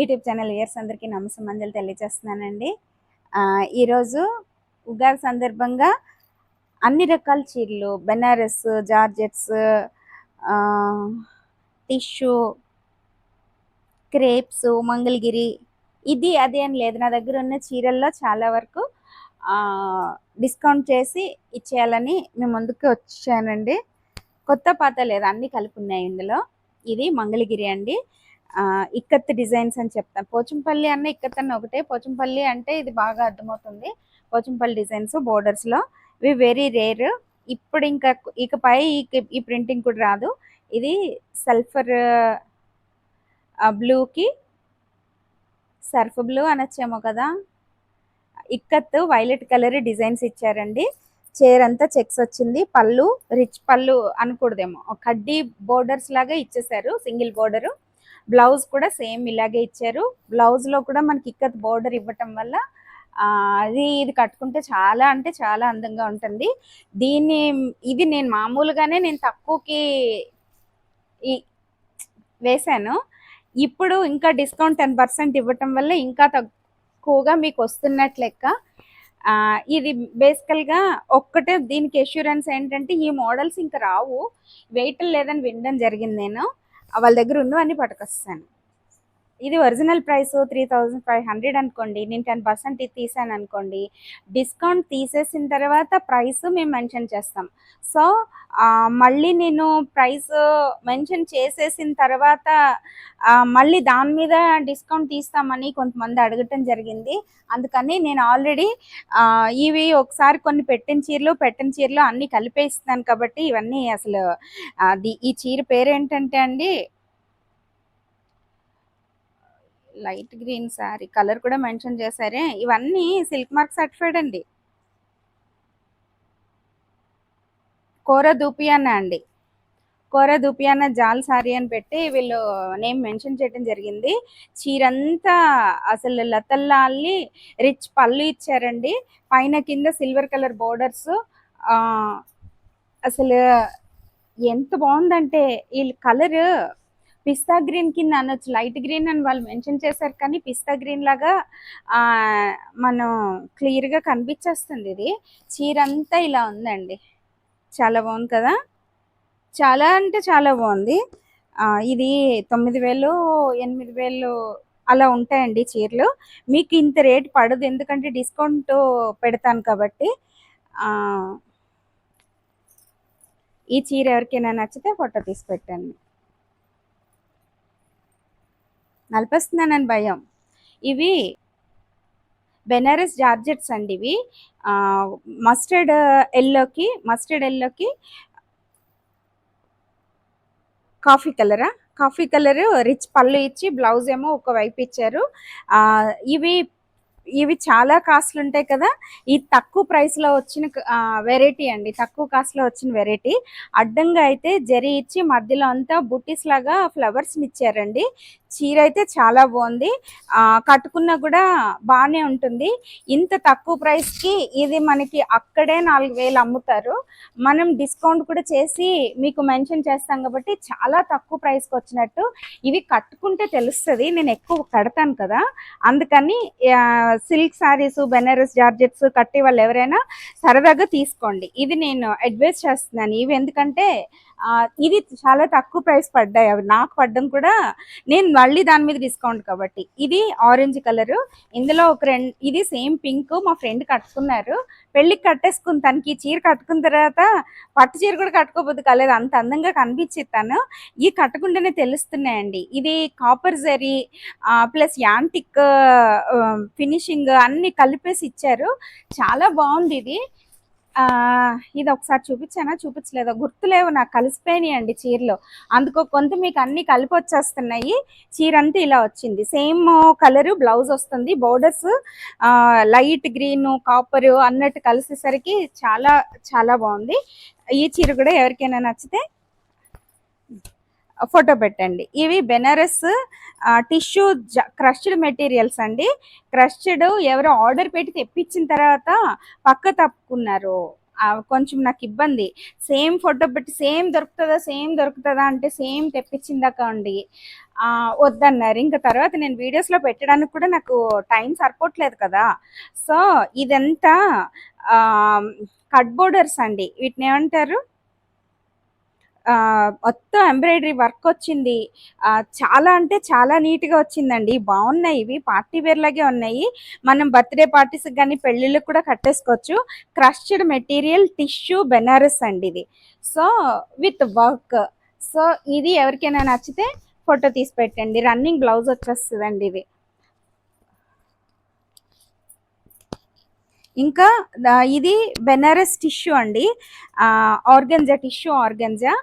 YouTube channel years అందరికీ నమస్సమంజలు తెలియజేస్తున్నానండి. ఈరోజు ఉగాది సందర్భంగా అన్ని రకాల చీరలు Banaras georgettes tissue crepes Mangalagiri ఇది అది అని లేదు. నా దగ్గర ఉన్న చీరల్లో చాలా వరకు డిస్కౌంట్ చేసి ఇచ్చేయాలని మేము ముందుకు వచ్చానండి. కొత్త పాత లేదు అన్నీ కలిపి ఉన్నాయి ఇందులో. ఇది మంగళగిరి అండి. ఇక్కత్ డిజైన్స్ అని చెప్తాను పోచంపల్లి అన్న ఇక్కత్ అన్న ఒకటే. పోచంపల్లి అంటే ఇది బాగా అర్థమవుతుంది. పోచంపల్లి డిజైన్స్ బోర్డర్స్లో ఇవి వెరీ రేర్ ఇప్పుడు ఇంకా ఇకపై ఈ- ఈ ప్రింటింగ్ కూడా రాదు. ఇది సల్ఫర్ బ్లూకి సర్ఫ్ బ్లూ అనొచ్చేమో కదా. ఇక్కత్ వైలెట్ కలర్ డిజైన్స్ ఇచ్చారండి. చీర అంతా చెక్స్ వచ్చింది. పళ్ళు రిచ్ పళ్ళు అనకూడదేమో. కడ్డీ బోర్డర్స్ లాగా ఇచ్చేసారు సింగిల్ బోర్డరు బ్లౌజ్ కూడా సేమ్ ఇలాగే ఇచ్చారు. బ్లౌజ్లో కూడా మనకి ఇక్కత్ బోర్డర్ ఇవ్వటం వల్ల అది ఇది కట్టుకుంటే చాలా అంటే చాలా అందంగా ఉంటుంది. దీన్ని ఇది నేను మామూలుగానే నేను తక్కువకి వేశాను. ఇప్పుడు ఇంకా డిస్కౌంట్ టెన్ పర్సెంట్ ఇవ్వటం వల్ల ఇంకా తక్కువగా మీకు వస్తున్నట్లు లెక్క. ఇది బేసికల్గా ఒక్కటే దీనికి ఎష్యూరెన్స్ ఏంటంటే ఈ మోడల్స్ ఇంకా రావు. వెయిట్ లేదని వినడం జరిగింది నేను. వాళ్ళ దగ్గర ఉన్నవన్నీ పట్టుకొస్తాను. ఇది original price three thousand five hundred అనుకోండి. నేను టెన్ పర్సెంట్ ఇది తీసాను అనుకోండి. డిస్కౌంట్ తీసేసిన తర్వాత ప్రైస్ మేము మెన్షన్ చేస్తాం. సో మళ్ళీ నేను ప్రైస్ మెన్షన్ చేసేసిన తర్వాత మళ్ళీ దాని మీద డిస్కౌంట్ తీస్తామని కొంతమంది అడగటం జరిగింది. అందుకని నేను ఆల్రెడీ ఇవి ఒకసారి కొన్ని పెట్టిన చీరలు పెట్టిన చీరలు అన్ని కలిపేస్తాను కాబట్టి ఇవన్నీ అసలు ఈ చీర పేరేంటంటే అండి లైట్ గ్రీన్ సారీ కలర్ కూడా మెన్షన్ చేశారే. ఇవన్నీ సిల్క్ మార్క్ సర్టిఫైడ్ అండి. కోర దూపియానా అండి? కోర దూపియానా జాల్ సారీ అని పెట్టి వీళ్ళు నేమ్ మెన్షన్ చేయడం జరిగింది. చీరంతా అసలు లతల్లాల్ని రిచ్ పళ్ళు ఇచ్చారండి. పైన కింద సిల్వర్ కలర్ బోర్డర్స్. అసలు ఎంత బాగుందంటే వీళ్ళ కలర్ పిస్తా గ్రీన్ కింద అనొచ్చు. లైట్ గ్రీన్ అని వాళ్ళు మెన్షన్ చేశారు కానీ పిస్తా గ్రీన్ లాగా మనం క్లియర్గా కనిపించేస్తుంది ఇది. చీర అంతా ఇలా ఉందండి. చాలా బాగుంది కదా? చాలా అంటే చాలా బాగుంది. ఇది తొమ్మిది వేలు ఎనిమిది వేలు అలా ఉంటాయండి చీరలు. మీకు ఇంత రేట్ పడదు. ఎందుకంటే డిస్కౌంట్ పెడతాను కాబట్టి. ఈ చీర ఎవరికైనా నచ్చితే ఫోటో తీసి పెట్టండి. నలిపేస్తున్నానని భయం. ఇవి బెనారస్ జార్జెట్స్ అండి ఇవి. మస్టర్డ్ ఎల్లోకి మస్టర్డ్ ఎల్లోకి కాఫీ కలరా? కాఫీ కలర్ రిచ్ పళ్ళు ఇచ్చి బ్లౌజ్ ఏమో ఒకవైపు ఇచ్చారు. ఇవి ఇవి చాలా కాస్ట్లు ఉంటాయి కదా. ఈ తక్కువ ప్రైస్లో వచ్చిన వెరైటీ అండి. తక్కువ కాస్ట్లో వచ్చిన వెరైటీ అడ్డంగా అయితే జరీ ఇచ్చి మధ్యలో అంతా బుట్టీస్ లాగా ఫ్లవర్స్ని ఇచ్చారండి. చీర అయితే చాలా బాగుంది. కట్టుకున్నా కూడా బాగానే ఉంటుంది. ఇంత తక్కువ ప్రైస్కి ఇది మనకి అక్కడే నాలుగు వేలు అమ్ముతారు. మనం డిస్కౌంట్ కూడా చేసి మీకు మెన్షన్ చేస్తాం కాబట్టి చాలా తక్కువ ప్రైస్కి వచ్చినట్టు. ఇవి కట్టుకుంటే తెలుస్తుంది నేను ఎక్కువ కడతాను కదా. అందుకని సిల్క్ శారీస్ బెనారస్ జార్జెట్స్ కట్టే వాళ్ళు ఎవరైనా సరదాగా తీసుకోండి. ఇది నేను అడ్వైస్ చేస్తున్నాను. ఇవి ఎందుకంటే ఇది చాలా తక్కువ ప్రైస్ పడ్డాయి. అవి నాకు పడ్డం కూడా నేను మళ్ళీ దాని మీద డిస్కౌంట్ కాబట్టి. ఇది ఆరెంజ్ కలర్. ఇందులో ఒక రెండు ఇది సేమ్ పింక్ మా ఫ్రెండ్ కట్టుకున్నారు. పెళ్ళికి కట్టేసుకుని తనకి చీర కట్టుకున్న తర్వాత పట్టు చీర కూడా కట్టుకోబోద్దు కాలేదు. అంత అందంగా కనిపించింది తను. కట్టకుండానే కట్టుకుంటేనే తెలుస్తున్నాయండి. ఇది copper zari plus antique finishing అన్ని కలిపేసి ఇచ్చారు. చాలా బాగుంది ఇది. ఇది ఒకసారి చూపించానా? చూపించలేదా? గుర్తులేవు నాకు కలిసిపోయినాయి అండి చీరలో. అందుకో కొంత మీకు అన్ని కలిపి వచ్చేస్తున్నాయి. చీర అంతా ఇలా వచ్చింది. సేమ్ కలర్ బ్లౌజ్ వస్తుంది. బోర్డర్స్ లైట్ గ్రీన్ కాపర్ అన్నట్టు కలిసేసరికి చాలా చాలా బాగుంది. ఈ చీర కూడా ఎవరికైనా నచ్చితే ఫోటో పెట్టండి. ఇవి బెనారస్ టిష్యూ క్రష్డ్ మెటీరియల్స్ అండి. క్రష్డ్ ఎవరో ఆర్డర్ పెట్టి తెప్పించిన తర్వాత పక్క తప్పుకున్నారు. కొంచెం నాకు ఇబ్బంది. సేమ్ ఫోటో పెట్టి సేమ్ దొరుకుతుందా సేమ్ దొరుకుతుందా అంటే సేమ్ తెప్పించిందాక అండి. వద్దన్నారు. ఇంకా తర్వాత నేను వీడియోస్లో పెట్టడానికి కూడా నాకు టైం సరిపోవట్లేదు కదా. సో ఇదంతా కట్ బోర్డర్స్ అండి. వీటిని ఏమంటారు? మొత్తం ఎంబ్రాయిడరీ వర్క్ వచ్చింది. చాలా అంటే చాలా నీట్గా వచ్చిందండి. బాగున్నాయి ఇవి. పార్టీ వేర్ లాగే ఉన్నాయి. మనం బర్త్డే పార్టీస్ కానీ పెళ్ళిళ్ళకి కూడా కట్టేసుకోవచ్చు. క్రష్డ్ మెటీరియల్ టిష్యూ బెనారస్ అండి ఇది. So with work. సో ఇది ఎవరికైనా నచ్చితే ఫోటో తీసి పెట్టండి. రన్నింగ్ బ్లౌజ్ వచ్చేస్తుందండి ఇది. ఇంకా ఇది బెనారస్ టిష్యూ అండి. ఆర్గంజా టిష్యూ ఆర్గంజా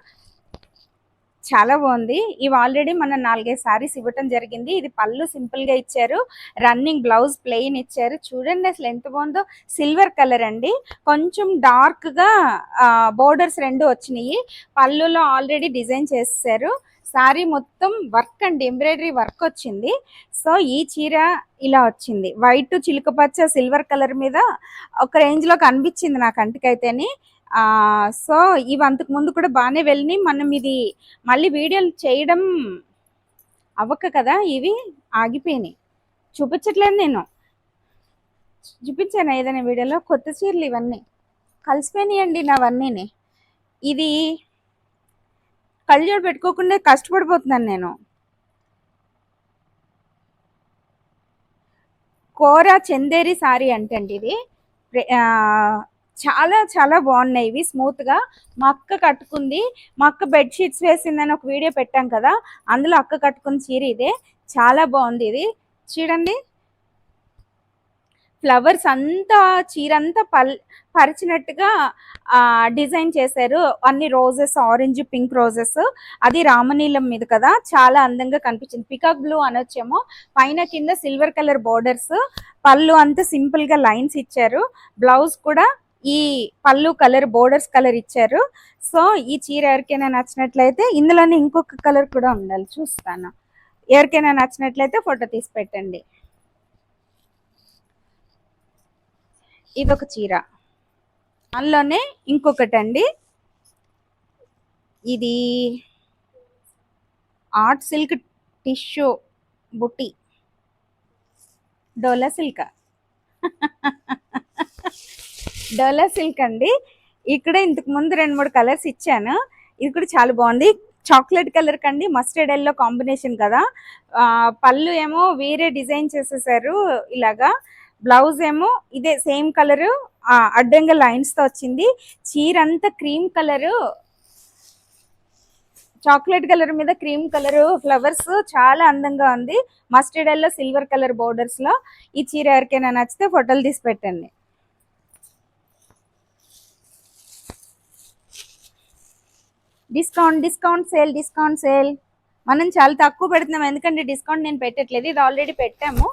చాలా బాగుంది. ఇవి ఆల్రెడీ మనం నాలుగైదు సారీస్ ఇవ్వటం జరిగింది. ఇది పళ్ళు సింపుల్గా ఇచ్చారు. రన్నింగ్ బ్లౌజ్ ప్లెయిన్ ఇచ్చారు. చూడండి అసలు ఎంత బాగుందో. సిల్వర్ కలర్ అండి. కొంచెం డార్క్గా బోర్డర్స్ రెండు వచ్చినాయి. పళ్ళులో ఆల్రెడీ డిజైన్ చేస్తారు సారీ మొత్తం వర్క్ అండి ఎంబ్రాయిడరీ వర్క్ వచ్చింది. సో ఈ చీర ఇలా వచ్చింది. వైట్ చిలుకపచ్చ సిల్వర్ కలర్ మీద ఒక రేంజ్లో కనిపించింది నాకు అంటికైతేనే సో ఇవి అంతకు ముందు కూడా బాగానే వెళ్ళి మనం ఇది మళ్ళీ వీడియోలు చేయడం అవ్వక కదా ఇవి ఆగిపోయినాయి. చూపించట్లేదు నేను. చూపించాను ఏదైనా వీడియోలో? కొత్త చీరలు ఇవన్నీ. కలిసిపోయినాయండి నావన్నీని. ఇది కళ్ళజోడు పెట్టుకోకుండా కష్టపడిపోతున్నాను నేను. కోర చందేరి సారీ అంటండి ఇది. చాలా చాలా బాగున్నాయి ఇవి. స్మూత్గా మక్క మా అక్క కట్టుకుంది. మా అక్క బెడ్ షీట్స్ వేసిందని ఒక వీడియో పెట్టాం కదా అందులో అక్క కట్టుకున్న చీర ఇదే. చాలా బాగుంది ఇది. చూడండి. ఫ్లవర్స్ అంతా చీరంతా పల్ పరిచినట్టుగా ఆ డిజైన్ చేశారు. అన్ని రోజెస్ ఆరెంజ్ పింక్ రోజెస్. అది రామనీలం మీద కదా చాలా అందంగా కనిపించింది. పికాక్ బ్లూ అనొచ్చేమో పైన కింద సిల్వర్ కలర్ బోర్డర్స్. పళ్ళు అంతా సింపుల్గా లైన్స్ ఇచ్చారు. బ్లౌజ్ కూడా ఈ పళ్ళు కలర్ బోర్డర్స్ కలర్ ఇచ్చారు. సో ఈ చీర ఎవరికైనా నచ్చినట్లయితే ఇందులోనే ఇంకొక కలర్ కూడా ఉండాలి. చూస్తాను. ఎవరికైనా నచ్చినట్లయితే ఫోటో తీసి పెట్టండి. ఇదొక చీర. అందులోనే ఇంకొకటి అండి ఇది ఆర్ట్ సిల్క్ టిష్యూ బుట్టి. డోలా సిల్క్. డోలా సిల్క్ అండి. ఇక్కడ ఇంతకు ముందు రెండు మూడు కలర్స్ ఇచ్చాను. ఇది కూడా చాలా బాగుంది. చాక్లెట్ కలర్ కండి మస్టర్డ్ ఎల్లో కాంబినేషన్ కదా. పళ్ళు ఏమో వేరే డిజైన్ చేసేసారు ఇలాగా. బ్లౌజ్ ఏమో ఇదే సేమ్ కలరు అడ్డంగా లైన్స్తో వచ్చింది. చీర అంతా క్రీమ్ కలరు చాక్లెట్ కలర్ మీద క్రీమ్ కలర్ ఫ్లవర్స్ చాలా అందంగా ఉంది. మస్టర్డ్ ఎల్లో సిల్వర్ కలర్ బోర్డర్స్లో. ఈ చీర ఎవరికైనా నచ్చితే ఫోటోలు తీసి పెట్టండి. Discount discount sale discount sale మనం చాలా తక్కువ పెడుతున్నాం ఎందుకంటే డిస్కౌంట్ నేను పెట్టట్లేదు. ఇది ఆల్రెడీ పెట్టాము.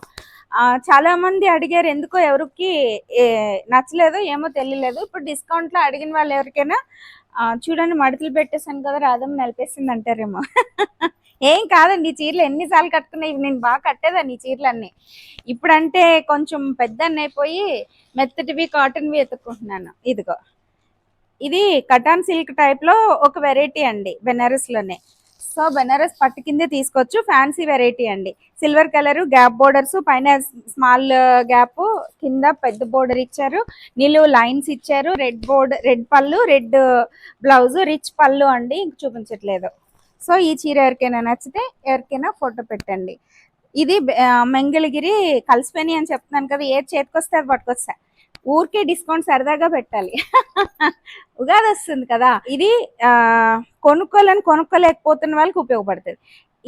చాలా మంది అడిగారు ఎందుకో ఎవరికి నచ్చలేదు ఏమో తెలియలేదు. ఇప్పుడు డిస్కౌంట్లో అడిగిన వాళ్ళు ఎవరికైనా చూడండి మడతలు పెట్టేశాను కదా రాధమ్మ నలిపేసింది అంటారేమో. ఏం కాదండి ఈ చీరలు ఎన్నిసార్లు కట్టుకున్నాయి ఇవి నేను బాగా కట్టేదాన్ని ఈ చీరలన్నీ. ఇప్పుడంటే కొంచెం పెద్ద అయిపోయి మెత్తటివి కాటన్వి ఎత్తుకుంటున్నాను. ఇదిగో. ఇది కటాన్ సిల్క్ టైప్లో ఒక వెరైటీ అండి బెనారస్లోనే సో బెనారస్ పట్టు కిందే తీసుకోవచ్చు. ఫ్యాన్సీ వెరైటీ అండి. సిల్వర్ కలర్ గ్యాప్ బోర్డర్స్ పైన స్మాల్ గ్యాప్ uh, కింద పెద్ద బోర్డర్ ఇచ్చారు. నీళ్ళు లైన్స్ ఇచ్చారు. Red border red pallu red blouse rich pallu అండి. ఇంక చూపించట్లేదు. సో ఈ చీర ఎవరికైనా నచ్చితే ఎవరికైనా ఫోటో పెట్టండి. ఇది మెంగళగిరి మంగళగిరి అని చెప్తున్నాను కదా ఏది చేతికొస్తే అది పట్టుకొస్తా. ఊరికే డిస్కౌంట్ సరదాగా పెట్టాలి. ఉగాది వస్తుంది కదా. ఇది కొనుక్కోవాలని కొనుక్కోలేకపోతున్న వాళ్ళకి ఉపయోగపడుతుంది.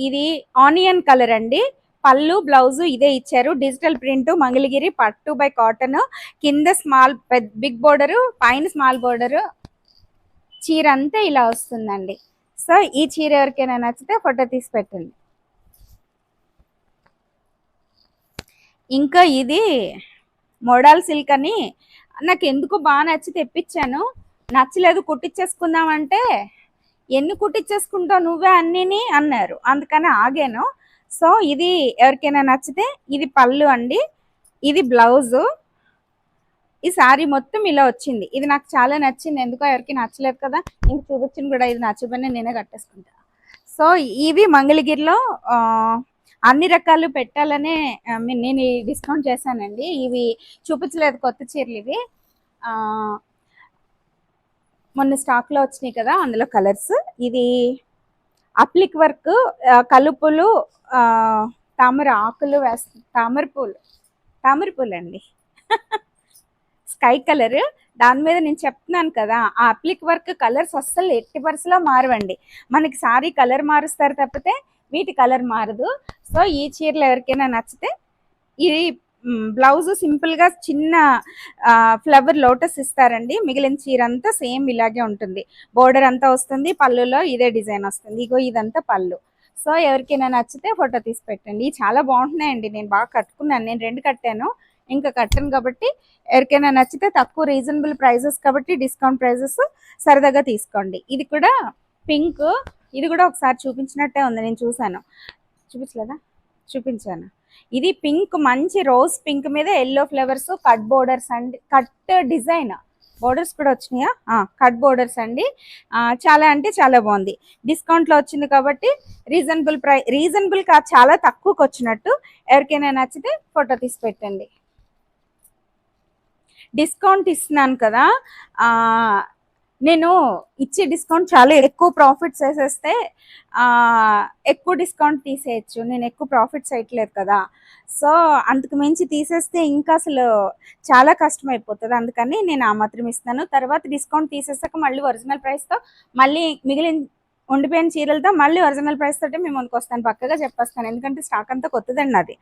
ఇది ఆనియన్ కలర్ అండి. పళ్ళు బ్లౌజ్ ఇదే ఇచ్చారు. డిజిటల్ ప్రింట్ మంగళగిరి పట్టు బై కాటన్. కింద స్మాల్ బిగ్ బోర్డరు పైన స్మాల్ బోర్డర్. చీర అంతా ఇలా వస్తుందండి. సో ఈ చీర ఎవరికైనా నచ్చితే ఫోటో తీసి పెట్టండి. ఇంకా ఇది మోడల్ సిల్క్ అని. నాకు ఎందుకు బాగా నచ్చి తెప్పించాను. నచ్చలేదు కుట్టించేసుకుందామంటే ఎన్ని కుట్టించేసుకుంటావు నువ్వే అన్నిని అన్నారు. అందుకని ఆగాను. సో ఇది ఎవరికైనా నచ్చితే ఇది పళ్ళు అండి. ఇది బ్లౌజు. ఈ శారీ మొత్తం ఇలా వచ్చింది. ఇది నాకు చాలా నచ్చింది. ఎందుకో ఎవరికి నచ్చలేదు కదా. ఇంక చూపించిన కూడా ఇది నచ్చబోయినా నేనే కట్టేసుకుంటా. సో ఇవి మంగళగిరిలో అన్ని రకాలు పెట్టాలనే నేను డిస్కౌంట్ చేశానండి. ఇవి చూపించలేదు కొత్త చీరలు ఇవి. మొన్న స్టాక్లో వచ్చినాయి కదా అందులో కలర్స్ ఇది అప్లిక్ వర్క్ కలుపులు తామర ఆకులు వేస్త తామర పూలు. తామర పూలు అండి స్కై కలర్ దాని మీద నేను చెప్తున్నాను కదా ఆ అప్లిక్ వర్క్ కలర్స్ అస్సలు ఎట్టి పరిస్థితిలో మారవండి. మనకి సారీ కలర్ మారుస్తారు తప్పితే వీటి కలర్ మారదు. సో ఈ చీరలు ఎవరికైనా నచ్చితే ఇది బ్లౌజ్ సింపుల్గా చిన్న ఫ్లవర్ లోటస్ ఇస్తారండి. మిగిలిన చీర అంతా సేమ్ ఇలాగే ఉంటుంది. బోర్డర్ అంతా వస్తుంది. పళ్ళులో ఇదే డిజైన్ వస్తుంది. ఇగో ఇదంతా పళ్ళు. సో ఎవరికైనా నచ్చితే ఫోటో తీసి పెట్టండి. చాలా బాగుంటున్నాయండి. నేను బాగా కట్టుకున్నాను. నేను రెండు కట్టాను. ఇంకా కట్టాను కాబట్టి ఎవరికైనా నచ్చితే తక్కువ రీజనబుల్ ప్రైజెస్ కాబట్టి డిస్కౌంట్ ప్రైజెస్ సరదాగా తీసుకోండి. ఇది కూడా పింక్ ఇది కూడా ఒకసారి చూపించినట్టే ఉంది నేను చూశాను. చూపించలేదా? చూపించాను. ఇది పింక్ మంచి రోజ్ పింక్ మీద ఎల్లో ఫ్లవర్స్ కట్ బోర్డర్స్ అండి కట్ డిజైన్ బోర్డర్స్ కూడా వచ్చినాయా? కట్ బోర్డర్స్ అండి. చాలా అంటే చాలా బాగుంది. డిస్కౌంట్లో వచ్చింది కాబట్టి రీజనబుల్ ప్రై రీజనబుల్ కా చాలా తక్కువకి వచ్చినట్టు ఎవరికైనా నచ్చితే ఫోటో తీసి పెట్టండి. డిస్కౌంట్ ఇస్తున్నాను కదా. నేను ఇచ్చే డిస్కౌంట్ చాలా ఎక్కువ ప్రాఫిట్స్ వేసేస్తే ఎక్కువ డిస్కౌంట్ తీసేయచ్చు. నేను ఎక్కువ ప్రాఫిట్స్ వేయట్లేదు కదా. సో అంతకు మించి తీసేస్తే ఇంకా అసలు చాలా కష్టం అయిపోతుంది అందుకని నేను ఆ మాత్రం ఇస్తాను. తర్వాత డిస్కౌంట్ తీసేసాక మళ్ళీ ఒరిజినల్ ప్రైస్తో మళ్ళీ మిగిలిన ఉండిపోయిన చీరలతో మళ్ళీ ఒరిజినల్ ప్రైస్ తోటి మేము ముందుకు వస్తాను. పక్కగా చెప్పేస్తాను. ఎందుకంటే స్టాక్ అంతా కొత్తదండి అది.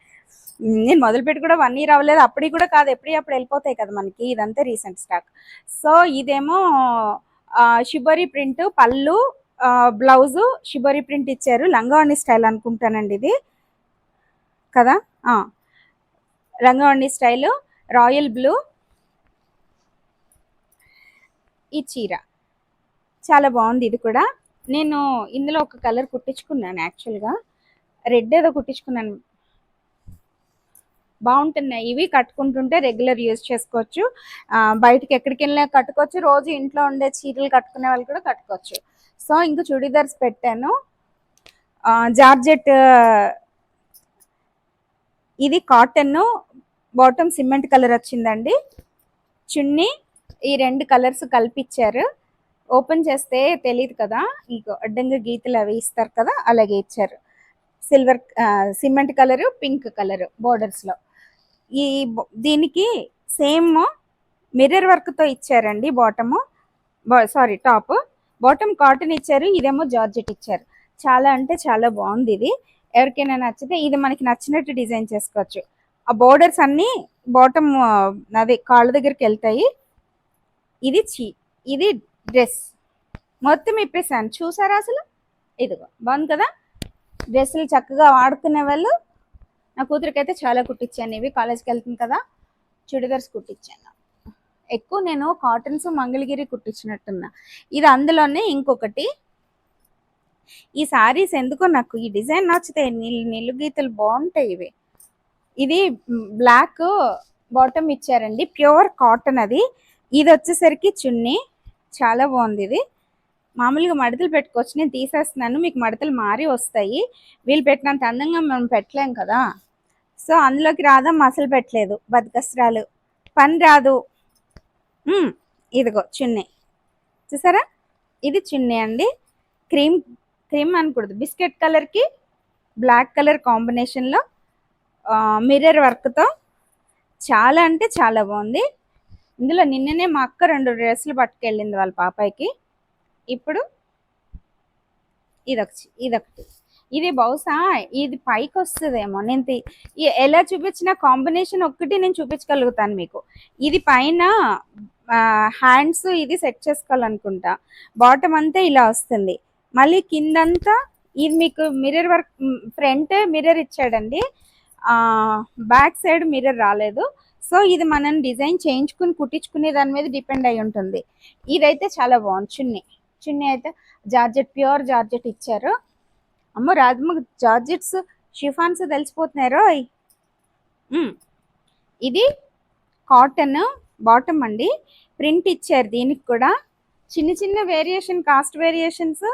నేను మొదలుపెట్టి కూడా వన్ ఇయర్ అవ్వలేదు. అప్పటికి కూడా కాదు. ఎప్పుడు అప్పుడు వెళ్ళిపోతాయి కదా మనకి. ఇదంతా రీసెంట్ స్టాక్ సో ఇదేమో shibori print pallu blouse shibori print ఇచ్చారు. లంగావణి స్టైల్ అనుకుంటానండి ఇది. కదా? ఆ, స్టైల్ రాయల్ బ్లూ. ఈ చీర. చాలా బాగుంది ఇది కూడా. నేను ఇందులో ఒక కలర్ కుట్టించుకున్నాను యాక్చువల్గా. రెడ్ ఏదో కుట్టించుకున్నాను. బాగుంటున్నాయి. ఇవి కట్టుకుంటుంటే రెగ్యులర్ యూజ్ చేసుకోవచ్చు. బయటకి ఎక్కడికి వెళ్ళినా కట్టుకోవచ్చు. రోజు ఇంట్లో ఉండే చీరలు కట్టుకునే వాళ్ళు కూడా కట్టుకోవచ్చు. సో ఇంకా చుడీదార్స్ పెట్టాను. జార్జెట్ ఇది కాటన్ బాటమ్ సిమెంట్ కలర్ వచ్చిందండి. చున్నీ ఈ రెండు కలర్స్ కలిపిచ్చారు. ఓపెన్ చేస్తే తెలియదు కదా. ఇంకో అడ్డంగా గీతలు అవి ఇస్తారు కదా అలాగే ఇచ్చారు. Silver cement colour pink colour బోర్డర్స్లో ఈ దీనికి సేమ్ మిర్రర్ వర్క్తో ఇచ్చారండి bottom. Sorry top. Bottom cotton ఇచ్చారు ఇదేమో జార్జెట్ ఇచ్చారు. చాలా అంటే చాలా బాగుంది ఇది. ఎవరికైనా నచ్చితే ఇది మనకి నచ్చినట్టు డిజైన్ చేసుకోవచ్చు. ఆ బోర్డర్స్ అన్నీ బాటమ్ అదే కాళ్ళ దగ్గరికి వెళ్తాయి. ఇది చీ ఇది డ్రెస్. మొత్తం ఇప్పేసాను చూసారా అసలు? ఇదిగో బాగుంది కదా? డ్రెస్సులు చక్కగా వాడుకునే వాళ్ళు నా కూతురికి అయితే చాలా కుట్టించాను ఇవి. కాలేజ్కి వెళ్తుంది కదా. చుడిదార్స్ కుట్టించాను ఎక్కువ నేను కాటన్స్ మంగళగిరి కుట్టించినట్టున్నా. ఇది అందులోనే ఇంకొకటి. ఈ సారీస్ ఎందుకో నాకు ఈ డిజైన్ నచ్చుతాయి నీళ్ళు గీతలు బాగుంటాయి ఇవి. ఇది బ్లాక్ బాటమ్ ఇచ్చారండి. ప్యూర్ కాటన్ అది. ఇది వచ్చేసరికి చున్నీ. చాలా బాగుంది ఇది. మామూలుగా మడతలు పెట్టుకోవచ్చు నేను తీసేస్తున్నాను. మీకు మడతలు మారి వస్తాయి. వీళ్ళు పెట్టినంత అందంగా మనం పెట్టలేం కదా. సో అందులోకి రాదా మసలు పెట్టలేదు. బతికస్త్రాలు. పని రాదు. ఇదిగో చున్నీ. చూసారా? ఇది చున్నీ అండి. క్రీమ్ క్రీమ్ అనకూడదు. బిస్కెట్ కలర్కి బ్లాక్ కలర్ కాంబినేషన్లో మిర్రర్ వర్క్తో చాలా అంటే చాలా బాగుంది. ఇందులో నిన్ననే మా అక్క రెండు డ్రెస్సులు పట్టుకెళ్ళింది వాళ్ళ పాపాయికి. ఇప్పుడు ఇదొక ఇదొకటి. ఇది బహుశా ఇది పైకి వస్తుందేమో నేను ఎలా చూపించిన కాంబినేషన్ ఒక్కటి నేను చూపించగలుగుతాను మీకు. ఇది పైన హ్యాండ్స్ ఇది సెట్ చేసుకోవాలనుకుంటా. బాటమ్ అంతా ఇలా వస్తుంది. మళ్ళీ కిందంతా ఇది మీకు మిర్రర్ వర్క్ ఫ్రంట్ మిర్రర్ ఇచ్చాడండి. బ్యాక్ సైడ్ మిర్రర్ రాలేదు. సో ఇది మనం డిజైన్ చేయించుకుని కుట్టించుకునే దాని మీద డిపెండ్ అయి ఉంటుంది. ఇదైతే చాలా బాగుంది. చున్నీ. చున్నీ అయితే జార్జెట్ ప్యూర్ జార్జెట్ ఇచ్చారు. అమ్మో రాజమ్మ జార్జెట్స్ షిఫాన్స్ తెలిసిపోతున్నారో ఇది కాటన్ బాటమ్ అండి. ప్రింట్ ఇచ్చారు దీనికి కూడా. చిన్న చిన్న వేరియేషన్ కాస్ట్ వేరియేషన్స్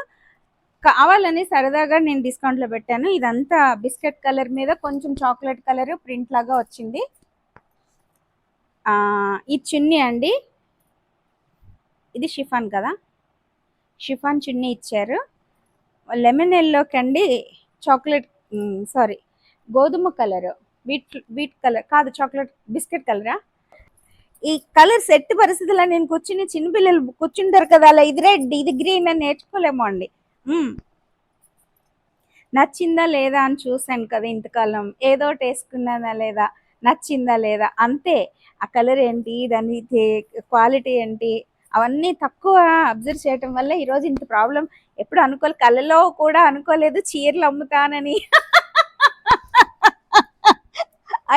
కావాలని సరదాగా నేను డిస్కౌంట్లో పెట్టాను. ఇదంతా బిస్కెట్ కలర్ మీద కొంచెం చాక్లెట్ కలర్ ప్రింట్ లాగా వచ్చింది. ఇది ఈ చున్నీ అండి. ఇది షిఫాన్ కదా. షిఫాన్ చున్నీ ఇచ్చారు. లెమన్ ఎల్లోకి అండి చాక్లెట్ సారీ గోధుమ కలర్ వీట్ వీట్ కలర్ కాదు చాక్లెట్ బిస్కెట్ కలరా ఈ కలర్ సెట్ పరిస్థితుల్లో నేను కూర్చుని చిన్నపిల్లలు కూర్చుంటారు కదా అలా ఇది రెడ్ ఇది గ్రీన్ అని నేర్చుకోలేమో అండి. నచ్చిందా లేదా అని చూశాను కదా ఇంతకాలం. ఏదో ఒకటి వేసుకున్నానా లేదా నచ్చిందా లేదా అంతే. ఆ కలర్ ఏంటి దాని క్వాలిటీ ఏంటి అవన్నీ తక్కువ అబ్జర్వ్ చేయటం వల్ల ఈరోజు ఇంత ప్రాబ్లం ఎప్పుడు అనుకోలే కళ్ళలో కూడా అనుకోలేదు చీరలు అమ్ముతానని.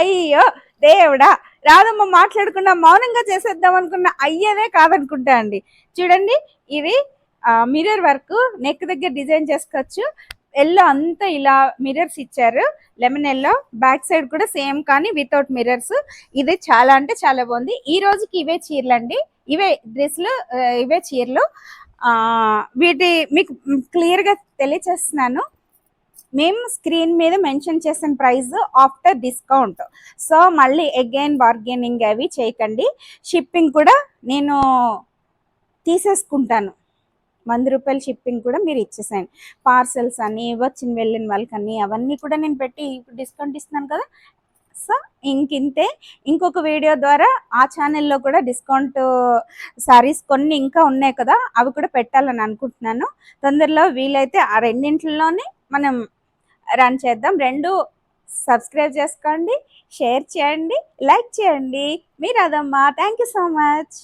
అయ్యో దేవుడా రాదమ్మ మాట్లాడకుండా మౌనంగా చేసేద్దాం అనుకున్న అయ్యేదే కాదనుకుంటా అండి. చూడండి ఇది మిర్రర్ వర్క్ నెక్ దగ్గర డిజైన్ చేసుకోవచ్చు. ఎల్లో అంతా ఇలా మిర్రర్స్ ఇచ్చారు. లెమన్ ఎల్లో బ్యాక్ సైడ్ కూడా సేమ్ కానీ వితౌట్ మిర్రర్స్ ఇది చాలా అంటే చాలా బాగుంది. ఈ రోజుకి ఇవే చీరలు అండి ఇవే డ్రెస్లు ఇవే చీరలు. వీటి మీకు క్లియర్గా తెలియచేస్తున్నాను. మేము స్క్రీన్ మీద మెన్షన్ చేసిన ప్రైస్ ఆఫ్టర్ డిస్కౌంట్. సో మళ్ళీ అగైన్ బార్గెనింగ్ అవి చేయకండి. షిప్పింగ్ కూడా నేను తీసేసుకుంటాను. వంద రూపాయల షిప్పింగ్ కూడా మీరు ఇచ్చేసేయండి. పార్సల్స్ అని వచ్చిన వెళ్ళిన వాళ్ళకని అవన్నీ కూడా నేను పెట్టి ఇప్పుడు డిస్కౌంట్ ఇస్తున్నాను కదా సో ఇంకింతే ఇంకొక వీడియో ద్వారా ఆ ఛానల్లో కూడా డిస్కౌంట్ సారీస్ కొన్ని ఇంకా ఉన్నాయి కదా అవి కూడా పెట్టాలని అనుకుంటున్నాను. తొందరలో వీలైతే ఆ రెండింటిలోనే మనం రన్ చేద్దాం. రెండు సబ్స్క్రైబ్ చేసుకోండి షేర్ చేయండి లైక్ చేయండి. మీరు అదమ్మా థ్యాంక్ యూ సో మచ్.